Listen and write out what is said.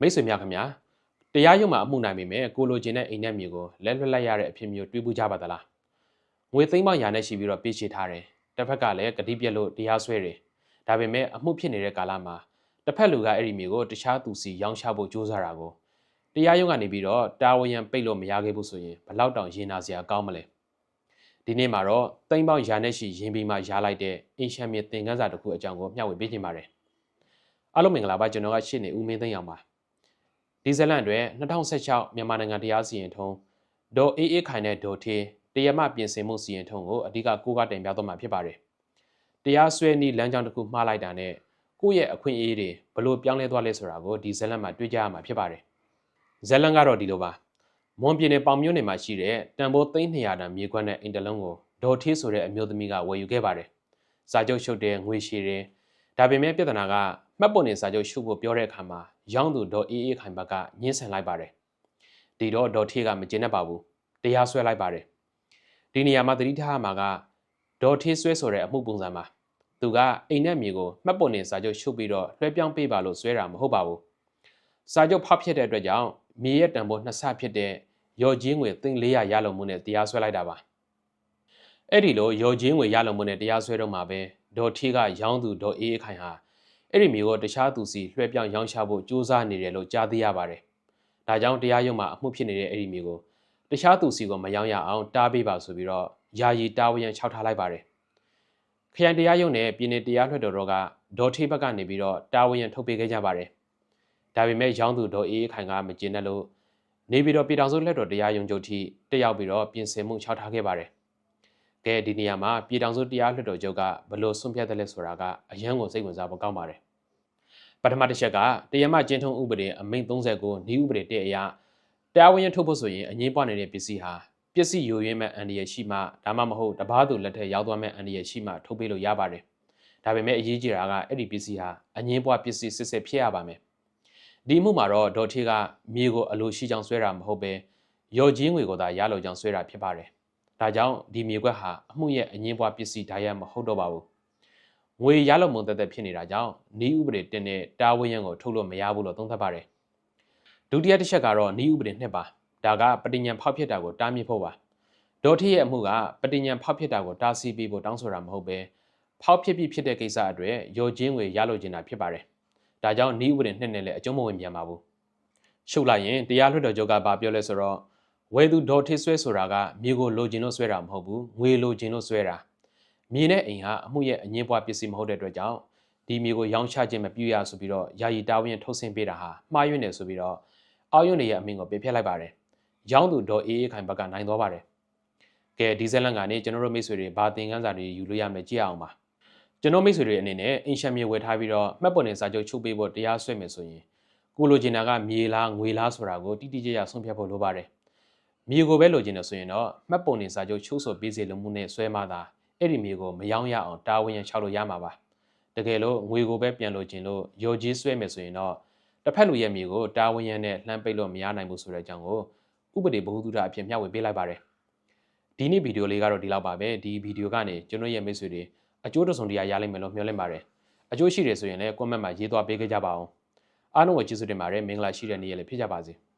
မိတ်ဆွေများခင်ဗျာတရားရုံးမှာအမှုနိုင်ပေမဲ့ကိုလိုချင်တဲ့အိမ်နဲ့မြေကိုလက်လွတ်လိုက်ရတဲ့အဖြစ်မျိုးတွေးပူးကြပါသလားငွေသိမ်းပေါင်းရာနဲ့ရှိပြီးတော့ပြေးချေထားတယ်တစ်ဖက်ကလည်းကတိပြက်လို့တရားစွဲတယ်ဒါပေမဲ့အမှုဖြစ်နေတဲ့ကာလမှာတစ်ဖက်လူကအဲ့ဒီမြေကိုတခြားသူစီရောင်းချဖို့ကြိုးစားတာကိုတရားရုံးကနေပြီးတော့တာဝန်ရန်ပိတ်လို့မရခဲ့ဘူးဆိုရင်ဘလောက်တောင်ရင်နာစရာကောင်းမလဲဒီနေ့မှာတော့သိမ်းပေါင်းရာနဲ့ရှိရင်ပြီးမှရားလိုက်တဲ့အင်ရှမ်မြေသင်ခန်းစာတစ်ခုအကြောင်းကိုမျှဝေပေးခြင်းပါတယ်အားလုံးမင်္ဂလာပါကျွန်တော်ကရှင်းနေဦးမင်းသိန်းအောင်ပါ ဒီဇလန်တွေ2016မြန်မာနိုင်ငံတရားစီရင်ထုံးဒေါ်အေးအေးခိုင်တဲ့ဒေါ်ထေးတရားမပြင်ဆင်မှုစီရင်ထုံးကိုအဓိကကိုးကားတင်ပြသွားမှာဖြစ်ပါတယ်တရားစွဲနည်းလမ်းကြောင်းတစ်ခုမှားလိုက်တာနဲ့ကိုယ့်ရဲ့အခွင့်အရေးတွေဘလို့ပြောင်းလဲသွားလဲဆိုတာကိုဒီဇလန်မှာတွေ့ကြရမှာဖြစ်ပါတယ်ဇလန်ကတော့ဒီလိုပါမွန်ပြည်နယ်ပေါင်မြို့နယ်မှာရှိတဲ့တန်ဖိုးသိန်း200တန်မြေခွက်နဲ့အိမ်တလုံးကိုဒေါ်ထေးဆိုတဲ့အမျိုးသမီးကဝယ်ယူခဲ့ပါတယ်စာချုပ်ရှုပ်တဲ့ငွေရှည်တယ်ဒါပေမဲ့ပြဿနာကမှတ်ပုံတင်စာချုပ်ရှုပ်ဖို့ပြောတဲ့အခါမှာ ရောင်းသူဒေါ်အေးအေးခိုင်ဘက်ကညှင်းဆန်လိုက်ပါတယ်ဒီတော့ဒေါ်ထေးကမကျေနပ်ပါဘူးတရားစွဲလိုက်ပါတယ်ဒီနေရာမှာသတိထားမှာကဒေါ်ထေးဆွဲဆိုတဲ့အမှုပုံစံမှာသူကအိမ်နဲ့မြေကိုမှတ်ပုံတင်စာချုပ်ရှုပ်ပြီးတော့လွှဲပြောင်းပေးပါလို့ဆွဲတာမဟုတ်ပါဘူးစာချုပ်ဖောက်ဖြစ်တဲ့အတွက်ကြောင့်မြေရဲ့တန်ဖိုးနှစ်ဆဖြစ်တဲ့ရော်ကြီးငွေ3400ရလုံမှုနဲ့တရားစွဲလိုက်တာပါအဲ့ဒီလိုရော်ကြီးငွေရလုံမှုနဲ့တရားစွဲတော့မှာပဲဒေါ်ထေးကရောင်းသူဒေါ်အေးအေးခိုင်ဟာ အဲ့ဒီမျိုးကိုတခြားသူစီလွှဲပြောင်းရောင်းချဖို့ကြိုးစားနေတယ်လို့ကြားသိရပါတယ်။ဒါကြောင့်တရားရုံးမှာအမှုဖြစ်နေတဲ့အဲ့ဒီမျိုးကိုတခြားသူစီကိုမရောင်းရအောင်တားပေးပါဆိုပြီးတော့ယာယီတာဝန်ရန်ခြောက်ထားလိုက်ပါတယ်။ခရိုင်တရားရုံးနဲ့ပြည်နယ်တရားလွှတ်တော်တို့ကဒေါ်ထေးဘက်ကနေပြီးတော့တာဝန်ရန်ထုတ်ပေးခဲ့ကြပါတယ်။ဒါပေမဲ့ရောင်းသူဒေါ်အေးခိုင်ကမကျေနပ်လို့နေပြီးတော့ပြည်ထောင်စုလွှတ်တော်တရားရုံးချုပ်ထိတက်ရောက်ပြီးတော့ပြင်ဆင်မှုခြောက်ထားခဲ့ပါတယ်။ ကဲဒီနေရာမှာပြည်ထောင်စုတရားလွှတ်တော်ချုပ်ကဘလို့ဆွန့်ဖြတ်တယ်လဲဆိုတာကအရန်ကိုစိတ်ဝင်စားဖို့ကောင်းပါတယ်ပထမတစ်ချက်ကတရားမကျင်းထုံးဥပဒေအမိန့်39ဤဥပဒေတဲ့အရတရားဝင်ထုတ်ဖို့ဆိုရင်အငင်းပွားနေတဲ့ပစ္စည်းဟာပစ္စည်းယိုယွင်းမဲ့အန္တရာယ်ရှိမှဒါမှမဟုတ်တပားသူလက်ထက်ရောက်သွားမဲ့အန္တရာယ်ရှိမှထုတ်ပေးလို့ရပါတယ်ဒါပေမဲ့အရေးကြီးတာကအဲ့ဒီပစ္စည်းဟာအငင်းပွားပစ္စည်းစစ်စစ်ဖြစ်ရပါမယ်ဒီမှုမှာတော့ဒေါ်ထေးကမြေကိုအလိုရှိကြောင်ဆွဲတာမဟုတ်ပဲရော်ကြီးငွေကိုသာရလို့ကြောင်ဆွဲတာဖြစ်ပါတယ် ဒါကြောင့်ဒီမြေကွက်ဟာအမှုရဲ့အငင်းပွားပစ္စည်းဓာတ်ရမဟုတ်တော့ပါဘူးငွေရလုံမုံသက်သက်ဖြစ်နေတာကြောင့်ဤဥပဒေတင်တဲ့တာဝန်ရန်ကိုထုတ်လို့မရဘူးလို့သုံးသပ်ပါတယ်ဒုတိယတစ်ချက်ကတော့ဤဥပဒေနှစ်ပါဒါကပဋိညာဉ်ဖောက်ဖြစ်တာကိုတားမြစ်ဖို့ပါဒေါ်ထီရဲ့အမှုကပဋိညာဉ်ဖောက်ဖြစ်တာကိုတားဆီးပေးဖို့တောင်းဆိုတာမဟုတ်ပဲဖောက်ဖြစ်ပြီးဖြစ်တဲ့ကိစ္စအတွေ့ရောချင်းငွေရလို့ကျင်တာဖြစ်ပါတယ်ဒါကြောင့်ဤဥပဒေနှစ်နဲ့လည်းအကျုံးမဝင်ပြန်ပါဘူးရှုပ်လိုက်ရင်တရားလွှတ်တော်ချုပ်ကဘာပြောလဲဆိုတော့ ဝယ်သူဒေါ်ထေးဆွဲဆိုတာကမြေကိုလိုချင်လို့ဆွဲတာမဟုတ်ဘူးငွေလိုချင်လို့ဆွဲတာမြေနဲ့အိမ်ဟာအမှုရဲ့အငင်းပွားပစ္စည်းမဟုတ်တဲ့အတွက်ကြောင့်ဒီမြေကိုရောင်းချခြင်းမပြုရဆိုပြီးတော့ယာယီတာဝန်ထုတ်ဆင်းပေးတာဟာမှားယွင်းတယ်ဆိုပြီးတော့အောက်ယွန်းတွေရဲ့အမိန့်ကိုပြဖျက်လိုက်ပါတယ်။ရောင်းသူဒေါ်အေးအေးခိုင်ဘက်ကနိုင်သွားပါတယ်။ကဲဒီဇလန်ကနေကျွန်တော်တို့မိတ်ဆွေတွေဘာသင်ခန်းစာတွေယူလို့ရမယ်ကြည့်အောင်ပါ။ကျွန်တော်မိတ်ဆွေတွေအနေနဲ့အင်ရှမ်မြေဝယ်ထားပြီးတော့မှတ်ပေါ်နေစာချုပ်ချုပ်ပေးဖို့တရားစွဲမယ်ဆိုရင်ကိုလိုချင်တာကမြေလားငွေလားဆိုတာကိုတိတိကျကျဆုံးဖြတ်ဖို့လိုပါတယ်။ မြေကိုပဲလိုချင်တယ်ဆိုရင်တော့မှတ်ပုံနေစာချုပ်ချုပ်ဆိုပေးစေလိုမှုနဲ့ဆွဲမှသာအဲ့ဒီမြေကိုမယောင်းရအောင်တာဝန်ရချောက်လို့ရမှာပါတကယ်လို့ငွေကိုပဲပြန်လို့ခြင်းလို့ရော်ကြီးဆွဲမယ်ဆိုရင်တော့တစ်ဖက်လူရဲ့မြေကိုတာဝန်ရနဲ့လှမ်းပိတ်လို့မရနိုင်ဘူးဆိုတဲ့အကြောင်းကိုဥပဒေဘ ഹു တုဒအဖြစ်မျှဝေပေးလိုက်ပါတယ်ဒီနေ့ဗီဒီယိုလေးကတော့ဒီလောက်ပါပဲဒီဗီဒီယိုကနေကျွန်တော်ရဲ့မိတ်ဆွေတွေအကျိုးတစုံတရာရလိမ့်မယ်လို့မျှော်လင့်ပါတယ်အကျိုးရှိတယ်ဆိုရင်လည်း comment မှာရေးသွားပေးခဲ့ကြပါအောင်အားလုံးကိုကျေးဇူးတင်ပါတယ်မင်္ဂလာရှိတဲ့နေ့ရက်လေးဖြစ်ကြပါစေ။